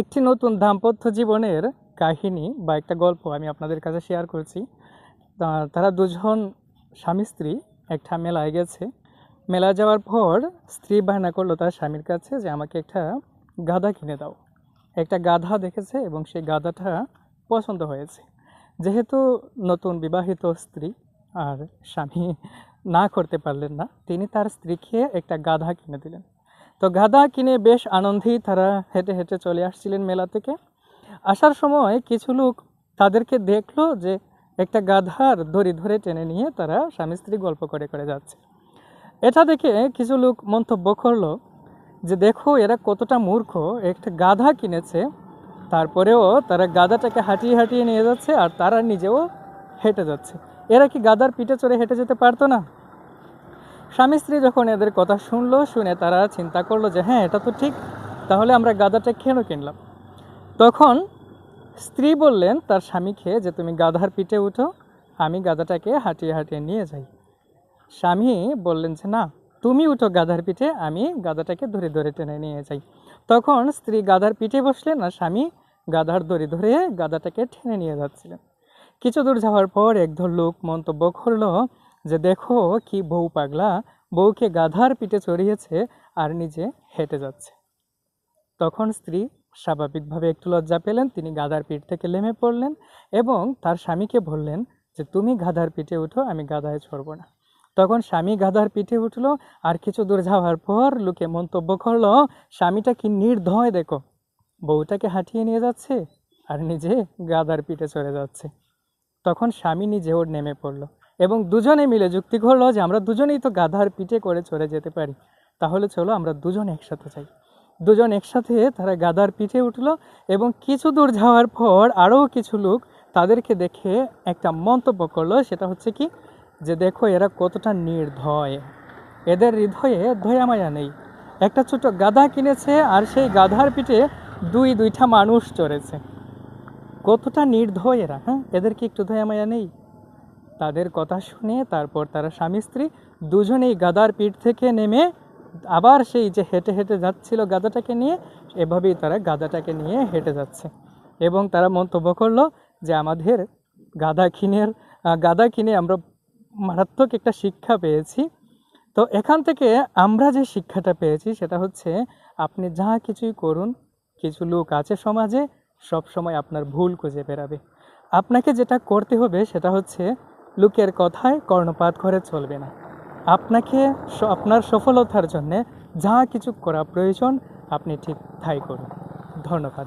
একটি নতুন দাম্পত্য জীবনের কাহিনী বা একটা গল্প আমি আপনাদের কাছে শেয়ার করছি। তারা দুজন স্বামী স্ত্রী, একটা মেলায় গেছে। মেলা যাওয়ার পর স্ত্রী বায়না করল তার স্বামীর কাছে যে, আমাকে একটা গাধা কিনে দাও। একটা গাধা দেখেছে এবং সেই গাধাটা পছন্দ হয়েছে। যেহেতু নতুন বিবাহিত স্ত্রী, আর স্বামী না করতে পারলেন না, তিনি তার স্ত্রীকে একটা গাধা কিনে দিলেন। তো গাধা কিনে বেশ আনন্দেই তারা হেঁটে হেঁটে চলে আসছিলেন মেলা থেকে। আসার সময় কিছু লোক তাদেরকে দেখল যে একটা গাধার দড়ি ধরে টেনে নিয়ে তারা স্বামী স্ত্রী গল্প করে করে যাচ্ছে। এটা দেখে কিছু লোক মন্তব্য করল যে, দেখো, এরা কতটা মূর্খ। একটা গাধা কিনেছে, তারপরেও তারা গাধাটাকে হাঁটিয়ে হাঁটিয়ে নিয়ে যাচ্ছে আর তারা নিজেও হেঁটে যাচ্ছে। এরা কি গাধার পিঠে চড়ে হেঁটে যেতে পারতো না? স্বামী স্ত্রী যখন এদের কথা শুনলো, শুনে তারা চিন্তা করল যে হ্যাঁ এটা তো ঠিক, তাহলে আমরা গাধাটা কেন কিনলাম? তখন স্ত্রী বললেন, তার স্বামীকে যে তুমি গাধার পিঠে উঠো, আমি গাধাটাকে হাঁটিয়ে হাঁটিয়ে নিয়ে যাই। স্বামী বললেন যে, না, তুমি উঠো গাধার পিঠে, আমি গাধাটাকে ধরে ধরে টেনে নিয়ে যাই। তখন স্ত্রী গাধার পিঠে বসলেন আর স্বামী গাধার দড়ি ধরে গাধাটাকে টেনে নিয়ে যাচ্ছিলেন। কিছু দূর যাওয়ার পর একদল লোক মন্তব্য করল যে দেখো কি বউ পাগলা, বউকে গাধার পিঠে চড়িয়েছে আর নিজে হেঁটে যাচ্ছে। তখন স্ত্রী স্বাভাবিকভাবে একটু লজ্জা পেলেন, তিনি গাধার পিঠ থেকে নেমে পড়লেন এবং তার স্বামীকে বললেন যে, তুমি গাধার পিঠে উঠো, আমি গাধায় চড়বো না। তখন স্বামী গাধার পিঠে উঠল, আর কিছু দূর যাওয়ার পর লোকে মন্তব্য করল, স্বামীটা কি নির্ধয় দেখো, বউটাকে হাঁটিয়ে নিয়ে যাচ্ছে আর নিজে গাধার পিঠে চড়ে যাচ্ছে। তখন স্বামী নিজেও নেমে পড়ল। এবং দুজনে মিলে যুক্তি করল যে আমরা দুজনেই তো গাধার পিঠে করে চড়ে যেতে পারি। তাহলে চলো আমরা দুজন একসাথে যাই। দুজন একসাথে তারা গাধার পিঠে উঠল এবং কিছু দূর যাওয়ার পর আরও কিছু লোক তাদেরকে দেখে একটা মন্তব্য করল, সেটা হচ্ছে কি? যে দেখো, এরা কতটা নির্ধয় এদের হৃদয়ে দয়ামায়া নেই। একটা ছোট গাধা কিনেছে আর সেই গাধার পিঠে দুই দুইটা মানুষ চড়েছে। কতটা নির্ধয় এরা হ্যাঁ? এদের কি একটু দয়ামায়া নেই? তাদের কথা শুনে তারপর তারা স্বামী স্ত্রী দুজনেই গাদার পিঠ থেকে নেমে আবার সেই যে হেঁটে হেঁটে যাচ্ছিল গাদাটাকে নিয়ে, এভাবেই তারা গাদাটাকে নিয়ে হেঁটে যাচ্ছে। এবং তারা মন্তব্য করল যে আমাদের গাদা কিনের গাদা কিনে আমরা মারাত্মক একটা শিক্ষা পেয়েছি। তো এখান থেকে আমরা যে শিক্ষাটা পেয়েছি সেটা হচ্ছে আপনি যা কিছুই করুন, কিছু লোক আছে সমাজে সব সময় আপনার ভুল খুঁজে বেরাবে। আপনাকে যেটা করতে হবে সেটা হচ্ছে লোকের কথায় কর্ণপাত করে চলবে না। আপনাকে আপনার সফলতার জন্যে যা কিছু করা প্রয়োজন, আপনি ঠিক তাই করুন। ধন্যবাদ।